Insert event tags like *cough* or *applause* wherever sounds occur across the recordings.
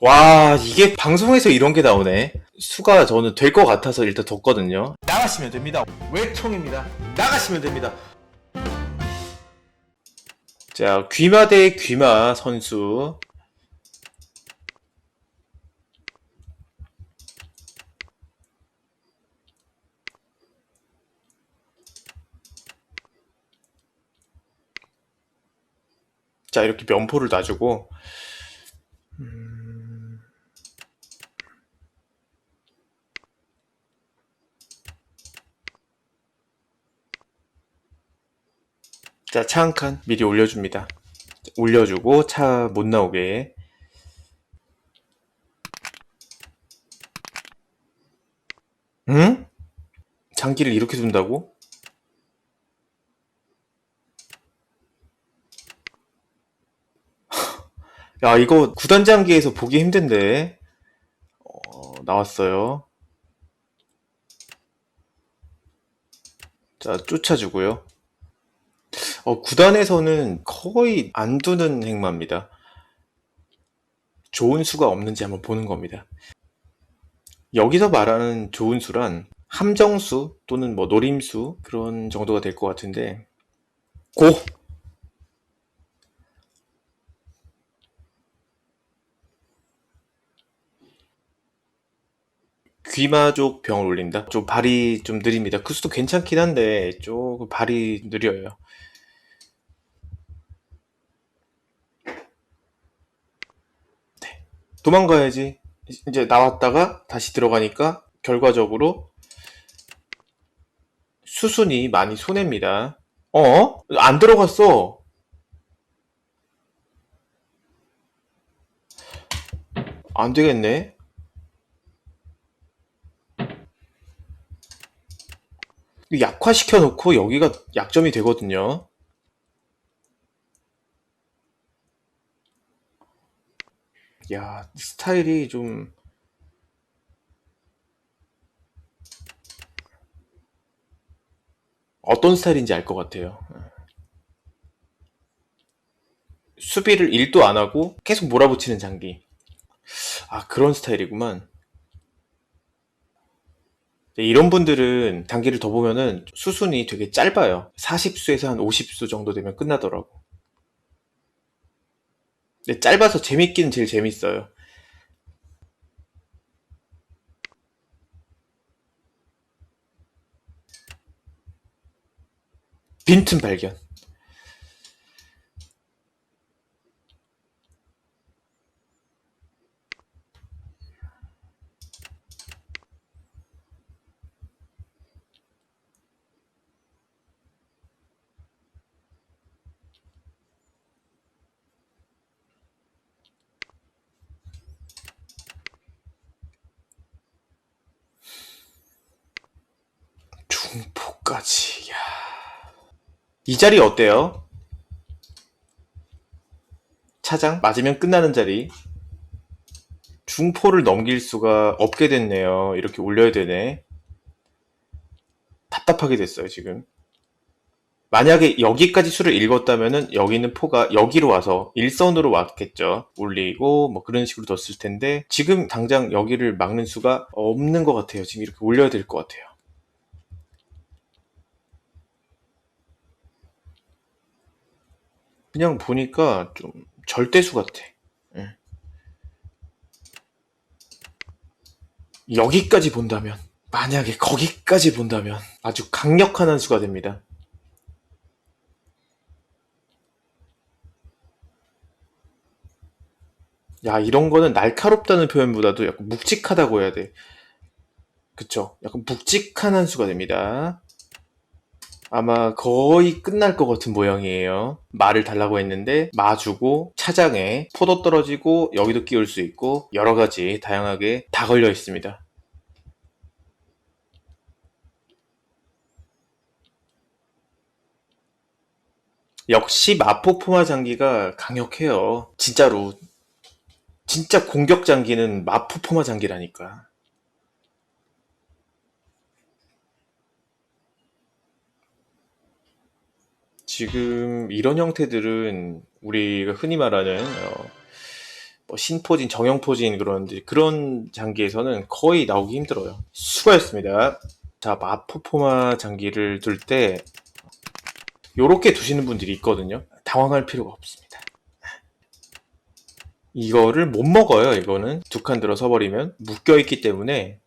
와, 이게 방송에서 이런 게 나오네. 수가 저는 될 것 같아서 일단 뒀거든요. 나가시면 됩니다. 외통입니다. 나가시면 됩니다. 자, 귀마 대 귀마 선수. 자, 이렇게 면포를 놔주고, 음, 자, 차 한 칸 미리 올려줍니다. 올려주고 차 못 나오게. 응? 장기를 이렇게 둔다고? *laughs* 야, 이거 구단 장기에서 보기 힘든데. 어, 나왔어요. 자, 쫓아주고요. 어, 구단에서는 거의 안 두는 행마입니다. 좋은 수가 없는지 한번 보는 겁니다. 여기서 말하는 좋은 수란 함정수 또는 뭐 노림수 그런 정도가 될 것 같은데 고! 귀마족 병을 올린다? 좀 발이 좀 느립니다. 그 수도 괜찮긴 한데 조금 발이 느려요. 도망가야지. 이제 나왔다가 다시 들어가니까 결과적으로 수순이 많이 손해입니다. 어? 안 들어갔어. 안 되겠네. 약화시켜 놓고 여기가 약점이 되거든요. 야, 스타일이 좀 어떤 스타일인지 알 것 같아요. 수비를 1도 안 하고 계속 몰아붙이는 장기. 아, 그런 스타일이구만. 네, 이런 분들은 장기를 더 보면은 수순이 되게 짧아요. 40수에서 한 50수 정도 되면 끝나더라고. 근데 짧아서 재밌기는 제일 재밌어요. 빈틈 발견. 중포까지. 야. 이 자리 어때요? 차장 맞으면 끝나는 자리. 중포를 넘길 수가 없게 됐네요. 이렇게 올려야 되네. 답답하게 됐어요, 지금. 만약에 여기까지 수를 읽었다면은 여기 있는 포가 여기로 와서 일선으로 왔겠죠. 올리고 뭐 그런 식으로 뒀을 텐데 지금 당장 여기를 막는 수가 없는 것 같아요. 지금 이렇게 올려야 될 것 같아요. 그냥 보니까 좀 절대수 같아. 예. 여기까지 본다면, 만약에 거기까지 본다면 아주 강력한 한 수가 됩니다. 야, 이런 거는 날카롭다는 표현보다도 약간 묵직하다고 해야 돼. 그쵸? 약간 묵직한 한 수가 됩니다. 아마 거의 끝날 것 같은 모양이에요. 말을 달라고 했는데 마주고 차장에 포도 떨어지고 여기도 끼울 수 있고 여러 가지 다양하게 다 걸려 있습니다. 역시 마포 포마 장기가 강력해요. 진짜로. 진짜 공격 장기는 마포 포마 장기라니까. 지금 이런 형태들은 우리가 흔히 말하는 어, 뭐 신포진, 정형포진 그런데 그런 장기에서는 거의 나오기 힘들어요. 수고하셨습니다. 자, 마포포마 장기를 둘 때 요렇게 두시는 분들이 있거든요. 당황할 필요가 없습니다. 이거를 못 먹어요, 이거는. 두 칸 들어 서 버리면 묶여 있기 때문에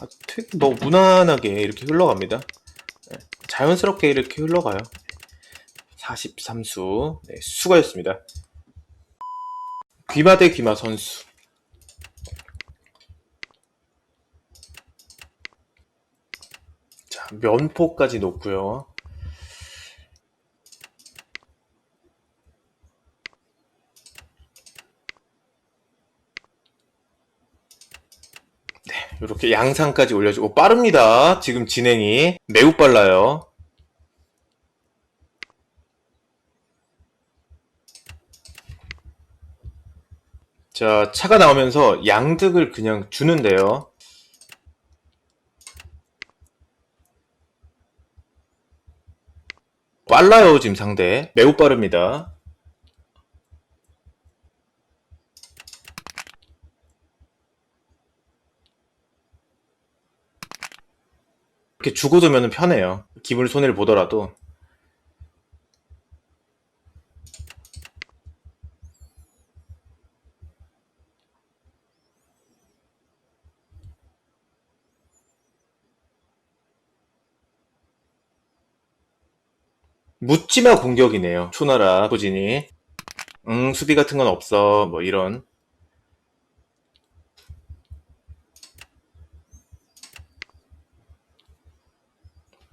아, 되게 뭐 무난하게 이렇게 흘러갑니다. 네, 자연스럽게 이렇게 흘러가요. 43수. 네, 수고하셨습니다. 귀마 대 귀마 선수. 자, 면포까지 놓고요. 네, 이렇게 양상까지 올려주고 빠릅니다. 지금 진행이 매우 빨라요. 자, 차가 나오면서 양득을 그냥 주는데요. 빨라요, 지금 상대. 매우 빠릅니다. 이렇게 주고 두면 편해요. 기분을 손해를 보더라도. 묻지마 공격이네요. 초나라 포진이. 응, 수비 같은 건 없어. 뭐 이런.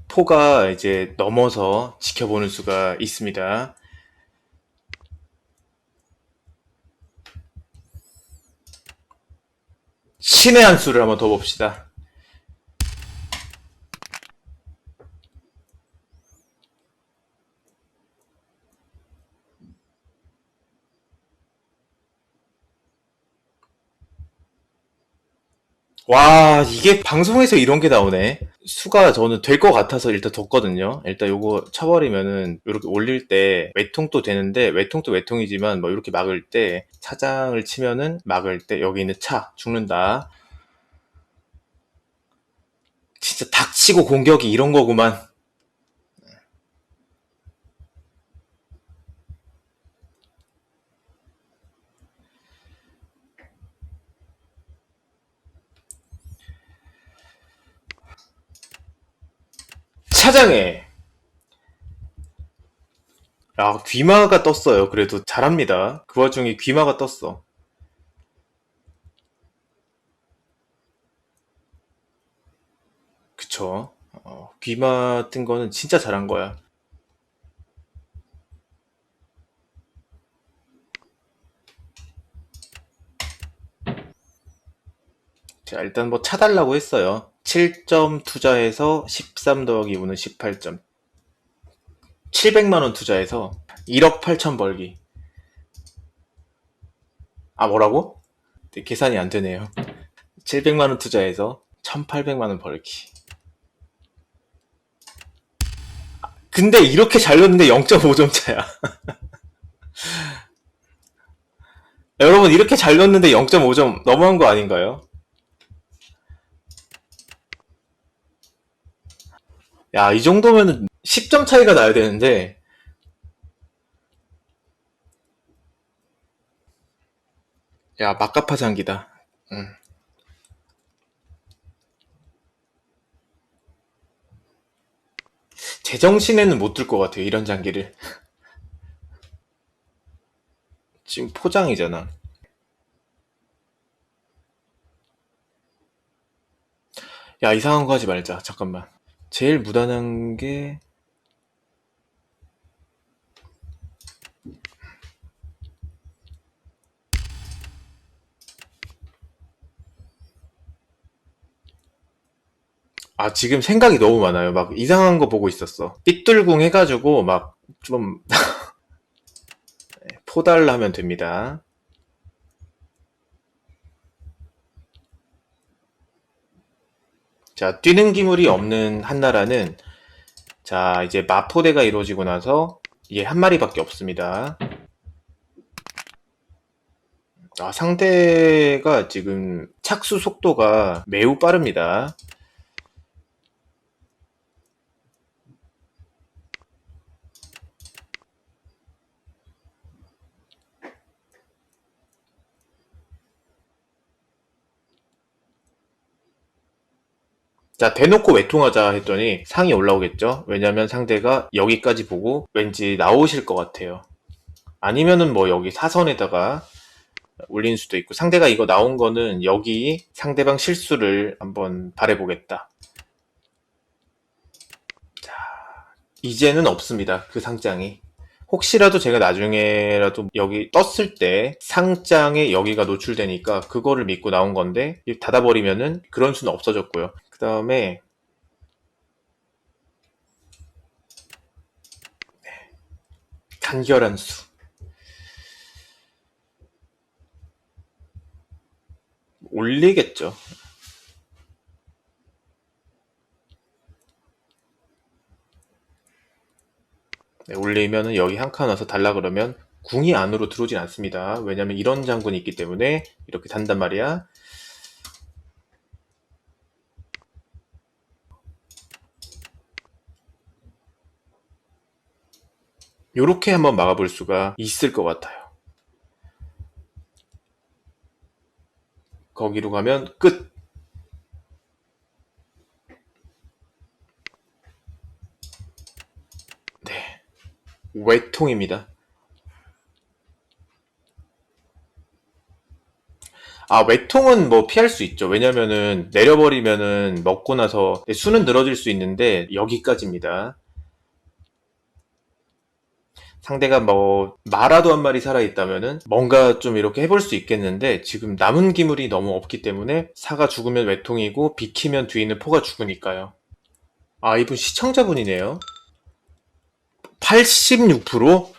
포가 이제 넘어서 지켜보는 수가 있습니다. 신의 한 수를 한번 더 봅시다. 와, 이게 방송에서 이런 게 나오네. 수가 저는 될 것 같아서 일단 뒀거든요. 일단 요거 쳐버리면은 이렇게 올릴 때 외통도 되는데 외통도 외통이지만 뭐 이렇게 막을 때 차장을 치면은 막을 때 여기 있는 차 죽는다. 진짜 닥치고 공격이 이런 거구만. 차장에 아 귀마가 떴어요. 그래도 잘합니다. 그 와중에 귀마가 떴어. 그쵸? 어, 귀마 뜬 거는 진짜 잘한 거야. 자, 일단 뭐 차달라고 했어요. 7점 투자해서 13 더하기 5는 18점. 700만원 투자해서 1억 8천 벌기. 아, 뭐라고? 네, 계산이 안 되네요. 700만원 투자해서 1800만원 벌기. 근데 이렇게 잘 넣는데 0.5점 차야. *laughs* 여러분, 이렇게 잘 넣는데 0.5점 너무한 거 아닌가요? 야, 이 정도면은 10점 차이가 나야 되는데, 야, 막가파 장기다. 응. 제정신에는 못 들 것 같아요, 이런 장기를. *laughs* 지금 포장이잖아. 야, 이상한 거 하지 말자. 잠깐만. 제일 무난한 게, 아, 지금 생각이 너무 많아요. 막 이상한 거 보고 있었어. 삐뚤궁 해가지고 막 좀 *laughs* 포달을 하면 됩니다. 자, 뛰는 기물이 네. 없는 한나라는 자, 이제 마포대가 이루어지고 나서 얘 한 마리밖에 없습니다. 아, 상대가 지금 착수 속도가 매우 빠릅니다. 자, 대놓고 외통하자 했더니 상이 올라오겠죠? 왜냐면 상대가 여기까지 보고 왠지 나오실 것 같아요. 아니면은 뭐 여기 사선에다가 올린 수도 있고 상대가 이거 나온 거는 여기 상대방 실수를 한번 바래보겠다. 자, 이제는 없습니다. 그 상장이. 혹시라도 제가 나중에라도 여기 떴을 때 상장에 여기가 노출되니까 그거를 믿고 나온 건데 닫아버리면은 그런 수는 없어졌고요. 그 다음에 간결한 수. 올리겠죠. 네, 올리면은 여기 한 칸 와서 달라 그러면 궁이 안으로 들어오진 않습니다. 왜냐면 이런 장군이 있기 때문에 이렇게 단단 말이야. 요렇게 한번 막아볼 수가 있을 것 같아요. 거기로 가면 끝. 네. 외통입니다. 아, 외통은 뭐 피할 수 있죠. 왜냐면은 내려버리면은 먹고 나서 수는 늘어질 수 있는데 여기까지입니다. 상대가 뭐 마라도 한 마리 살아있다면은 뭔가 좀 이렇게 해볼 수 있겠는데 지금 남은 기물이 너무 없기 때문에 사가 죽으면 외통이고 비키면 뒤에 있는 포가 죽으니까요. 아 이분 시청자분이네요. 86%?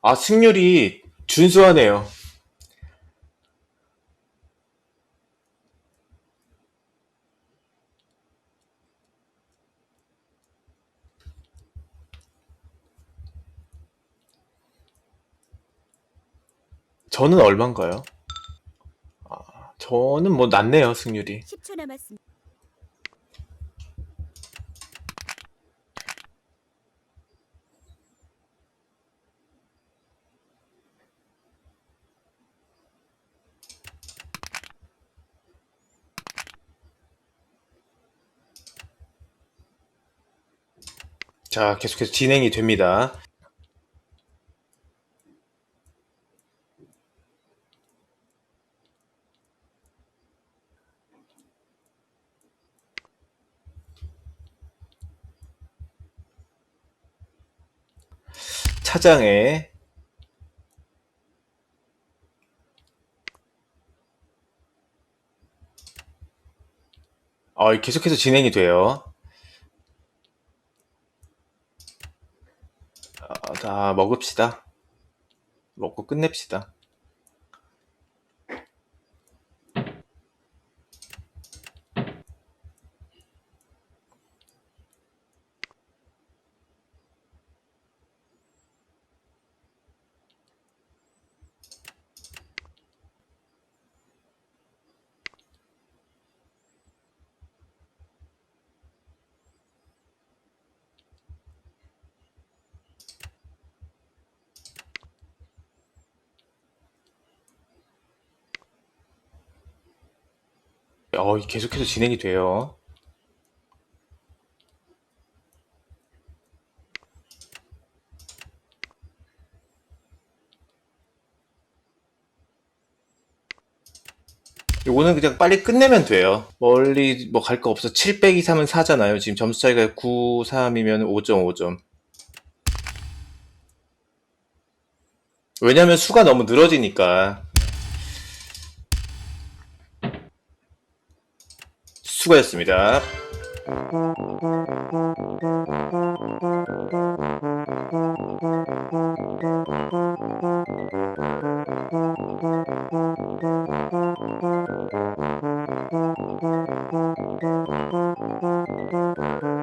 아 승률이 준수하네요. 저는 얼마인가요? 아, 저는 뭐 낮네요, 승률이. 10초 남았습니다. 자, 계속해서 진행이 됩니다. 차장에 어, 계속해서 진행이 돼요. 어, 자, 먹읍시다. 먹고 끝냅시다. 어, 계속해서 진행이 돼요. 요거는 그냥 빨리 끝내면 돼요. 멀리 뭐 갈 거 없어. 7 빼기 3은 4잖아요. 지금 점수 차이가 9, 3이면 5.5점. 왜냐면 수가 너무 늘어지니까. 수고하셨습니다.